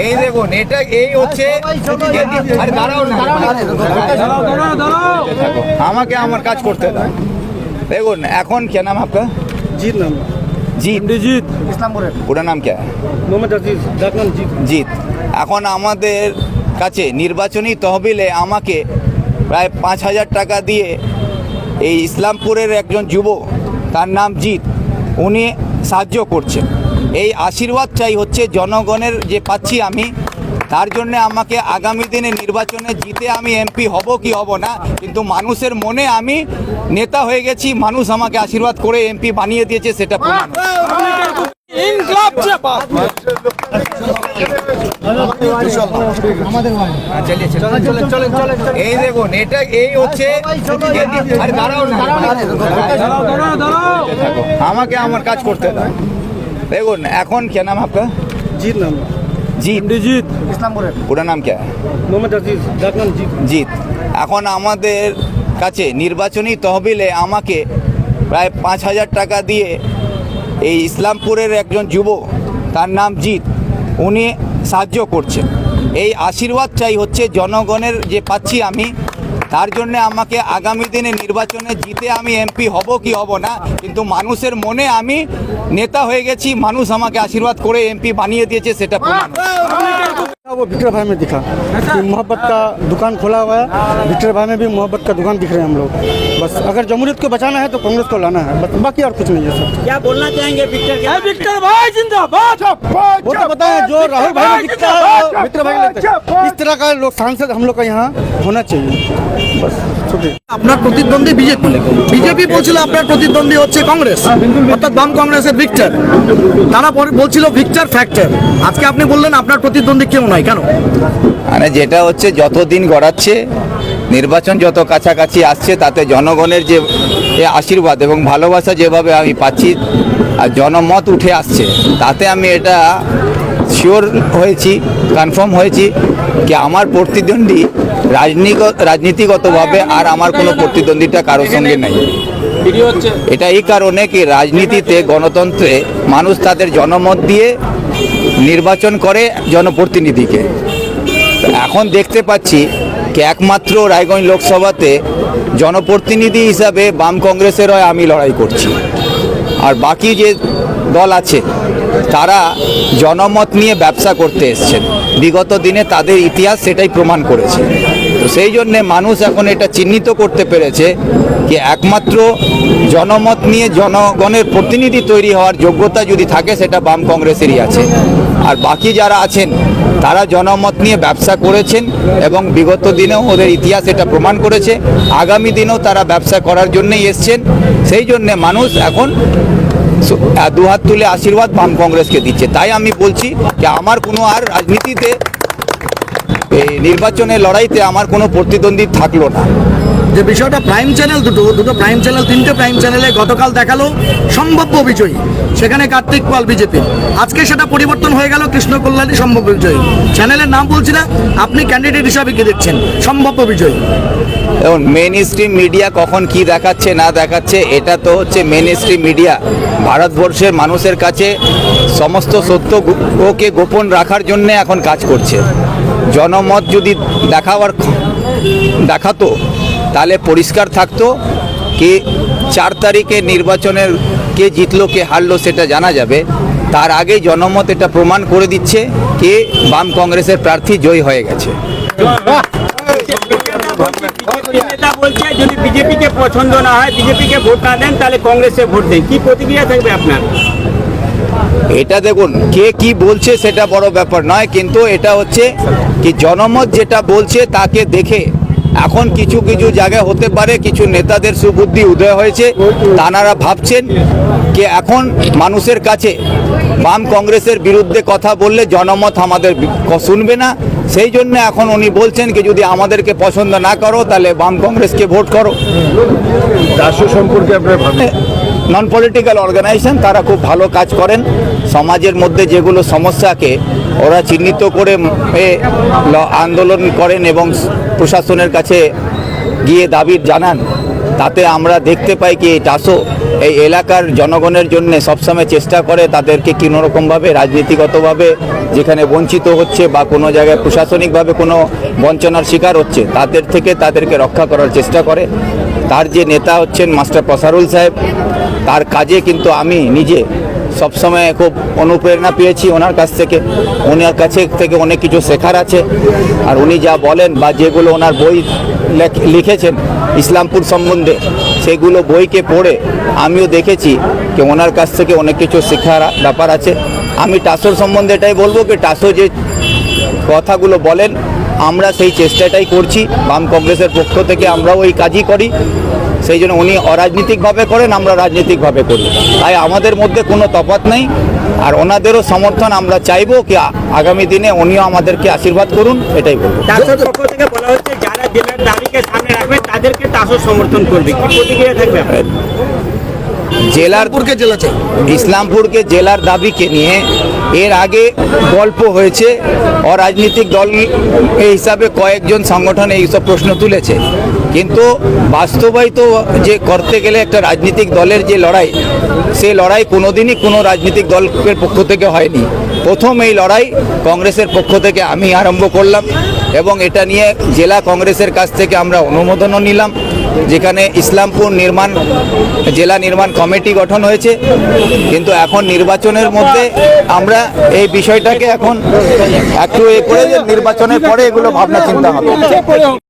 এই দেখুন এটা এই হচ্ছে আরে দাঁড়াও না আমাকে আমার কাজ করতে দাও দেখুন এখন কে নাম আপনার जीत नाम জিৎ जीत পুরো নাম কে मोहम्मद अजीज डाक नाम जीत জিৎ এখন আমাদের কাছে নির্বাচনী তহবিলে আমাকে প্রায় পাঁচ হাজার টাকা দিয়ে এই ইসলামপুরের একজন যুবক তার নাম জিৎ, উনি সাহায্য করছেন। এই আশীর্বাদ চাই হচ্ছে জনগণের যে পাচ্ছি আমি, তার জন্য আমাকে আগামী দিনে নির্বাচনে জিতে আমি এমপি হব কি হব না, কিন্তু মানুষের মনে আমি নেতা হয়ে গেছি, মানুষ আমাকে আশীর্বাদ করে এমপি বানিয়ে দিয়েছে, সেটা এই দেখুন এটা এই হচ্ছে আরে দাঁড়াও না আমাকে আমার কাজ করতে দাও দেখুন এখন কে নাম আপনার जीत नाम জিৎ जीत পুরো নাম কে मोहम्मद अजीज डाक नाम जीत জিৎ এখন আমাদের কাছে নির্বাচনী তহবিলে আমাকে প্রায় পাঁচ হাজার টাকা দিয়ে এই ইসলামপুরের একজন যুবক তার নাম জিৎ উনি সাহায্য করছেন এই আশীর্বাদ চাই হচ্ছে জনগণের যে পাচ্ছি আমি। তার জন্য আমাকে আগামী দিনে নির্বাচনে জিতে আমি এমপি হব কি হব না, কিন্তু মানুষের মনে আমি নেতা হয়ে গেছি, মানুষ আমাকে আশীর্বাদ করে এমপি বানিয়ে দিয়েছে, সেটা वो विक्टर भाई में दिखा। कि मोहब्बत का दुकान खोला हुआ है विक्टर भाई में भी मोहब्बत का दुकान दिख रहे हैं हम लोग। बस अगर जमहूरियत को बचाना है तो कांग्रेस को लाना है। बस बाकी और कुछ नहीं है सर। क्या बोलना चाहेंगे विक्टर के विक्टर भाई जिंदाबाद। वो तो बताए जो राहुल भाई दिखता है विक्टर भाई है। इस तरह का लोग सांसद हम लोग का यहाँ होना चाहिए। बस। আপনার প্রতিদ্বন্দ্বী বিজেপি। বিজেপি বলছিল আপনার প্রতিদ্বন্দ্বী হচ্ছে কংগ্রেস, অর্থাৎ বাম কংগ্রেসের ভিক্টর তারা পরে বলছিল ভিক্টর ফ্যাক্টর আজকে আপনি বললেন আপনার প্রতিদ্বন্দ্বী কেউ নয় কেন? মানে যেটা হচ্ছে, যতদিন গড়াচ্ছে, নির্বাচন যত কাছাকাছি আসছে, তাতে জনগণের যে আশীর্বাদ এবং ভালোবাসা যেভাবে আমি পাচ্ছি, আর জনমত উঠে আসছে, তাতে আমি এটা শিওর হয়েছি কনফার্ম হয়েছি কি আমার প্রতিদ্বন্দ্বী রাজনীতিগতভাবে আর আমার কোনো প্রতিদ্বন্দ্বিতা কারোর সঙ্গে নেই। এটা এই কারণে কি রাজনীতিতে গণতন্ত্রে মানুষ তাদের জনমত দিয়ে নির্বাচন করে জনপ্রতিনিধিকে। এখন দেখতে পাচ্ছি কি একমাত্র রায়গঞ্জ লোকসভাতে জনপ্রতিনিধি হিসাবে বাম কংগ্রেসের হয়ে আমি লড়াই করছি। আর বাকি যে দল আছে, তারা জনমত নিয়ে ব্যবসা করতে এসছেন। বিগত দিনে তাদের ইতিহাস সেটাই প্রমাণ করেছে। তো সেই জন্যে মানুষ এখন এটা চিহ্নিত করতে পেরেছে যে একমাত্র জনমত নিয়ে জনগণের প্রতিনিধি তৈরি হওয়ার যোগ্যতা যদি থাকে, সেটা বাম কংগ্রেসেরই আছে। আর বাকি যারা আছেন, তারা জনমত নিয়ে ব্যবসা করেছেন এবং বিগত দিনেও ওদের ইতিহাস এটা প্রমাণ করেছে। আগামী দিনেও তারা ব্যবসা করার জন্যই এসছেন। সেই জন্যে মানুষ এখন দুহাত তুলে আশীর্বাদ বাম কংগ্রেসকে দিচ্ছে। তাই আমি বলছি যে আমার কোনো আর রাজনীতিতে নির্বাচনের লড়াইতে আমার কোনো প্রতিদ্বন্দ্বী থাকল না। যে বিষয়টা প্রাইম চ্যানেল দুটো দুটো প্রাইম চ্যানেল, তিনটে প্রাইম চ্যানেলে গতকাল দেখাল সম্ভাব্য বিজয়ী, সেখানে কার্তিক পাল বিজেপি। আজকে সেটা পরিবর্তন হয়ে গেল কৃষ্ণ কল্যাণী সম্ভাব্য বিজয়ী। চ্যানেলের নাম বলছি না, আপনি ক্যান্ডিডেট হিসাবে কি দেখছেন? সম্ভাব্য বিজয়ী। এবং মেন স্ট্রিম মিডিয়া কখন কি দেখাচ্ছে, না দেখাচ্ছে, এটা তো হচ্ছে মেন স্ট্রিম মিডিয়া ভারতবর্ষের মানুষের কাছে সমস্ত সত্য ওকে গোপন রাখার জন্য এখন কাজ করছে। জনমত যদি দেখাবার, দেখাতো তাহলে পরিষ্কার থাকতো কি চার তারিখে নির্বাচনের কে জিতলো কে হারলো সেটা জানা যাবে। তার আগেই জনমত এটা প্রমাণ করে দিচ্ছে কে বাম কংগ্রেসের প্রার্থী জয়ী হয়ে গেছে। নেতা বলছে যদি বিজেপি কে পছন্দ না হয় বিজেপি কে ভোট না দেন তাহলে কংগ্রেসে ভোট দেন। কি প্রতিক্রিয়া থাকবে আপনার? এটা দেখুন কে কি বলছে সেটা বড় ব্যাপার নয় কিন্তু এটা হচ্ছে কি জনমত যেটা বলছে তাকে দেখে এখন কিছু কিছু জায়গায় হতে পারে, কিছু নেতাদের সুবুদ্ধি উদয় হয়েছে, তানারা ভাবছেন যে এখন মানুষের কাছে বাম কংগ্রেসের বিরুদ্ধে কথা বললে জনমত আমাদের শুনবে না। সেই জন্য এখন উনি বলছেন কি, যদি আমাদেরকে পছন্দ না করো, তাহলে বাম কংগ্রেসকে ভোট করো। সম্পর্কে আপনার নন পলিটিক্যাল অর্গানাইজেশন তারা খুব ভালো কাজ করেন। সমাজের মধ্যে যেগুলো সমস্যাকে ওরা চিহ্নিত করে আন্দোলন করেন এবং প্রশাসনের কাছে গিয়ে দাবি জানান। তাতে আমরা দেখতে পাই কি টাসো এই এলাকার জনগণের জন্য সবসময় চেষ্টা করে তাদেরকে কোনো রকমভাবে রাজনীতিগতভাবে যেখানে বঞ্চিত হচ্ছে বা কোনো জায়গায় প্রশাসনিকভাবে কোনো বঞ্চনার শিকার হচ্ছে, তাদের থেকে তাদেরকে রক্ষা করার চেষ্টা করে। তার যে নেতা হচ্ছেন মাস্টার প্রসারুল সাহেব, তার কাজে কিন্তু আমি নিজে সবসময় খুব অনুপ্রেরণা পেয়েছি ওনার কাছ থেকে। ওনার কাছে থেকে অনেক কিছু শেখার আছে। আর উনি যা বলেন বা যেগুলো ওনার বই লেখ- লিখেছেন ইসলামপুর সম্বন্ধে, সেগুলো বইকে পড়ে আমিও দেখেছি যে ওনার কাছ থেকে অনেক কিছু শেখার ব্যাপার আছে। আমি টাসোর সম্বন্ধে এটাই বলব যে টাসো যে কথাগুলো বলেন আমরা সেই চেষ্টাটাই করছি। বাম কংগ্রেসের পক্ষ থেকে আমরাও ওই কাজই করি। সেই জন্য উনি অরাজনৈতিকভাবে করেন, আমরা রাজনৈতিকভাবে করি। তাই আমাদের মধ্যে কোনো তফাৎ নেই। আর ওনাদেরও সমর্থন আমরা চাইব কি আগামী দিনে উনিও আমাদেরকে আশীর্বাদ করুন, এটাই বলব। তাদেরকে সমর্থন করবে। আপনার? জেলার ইসলামপুরকে জেলা চাই। ইসলামপুরকে জেলার দাবিকে নিয়ে এর আগে গল্প হয়েছে। অরাজনৈতিক দল এই হিসাবে কয়েকজন সংগঠন এইসব প্রশ্ন তুলেছে। কিন্তু বাস্তবায়িত যে করতে গেলে একটা রাজনৈতিক দলের যে লড়াই সে লড়াই কোনোদিনই কোনো রাজনৈতিক দলের পক্ষ থেকে হয়নি। প্রথম এই লড়াই কংগ্রেসের পক্ষ থেকে আমি আরম্ভ করলাম এবং এটা নিয়ে জেলা কংগ্রেসের কাছ থেকে আমরা অনুমোদনও নিলাম। যেখানে ইসলামপুর নির্মাণ, জেলা নির্মাণ কমিটি গঠন হয়েছে। কিন্তু এখন নির্বাচনের মধ্যে আমরা এই বিষয়টাকে এখন একটু এ করে নির্বাচনের পরে এগুলো ভাবনা চিন্তা হবে।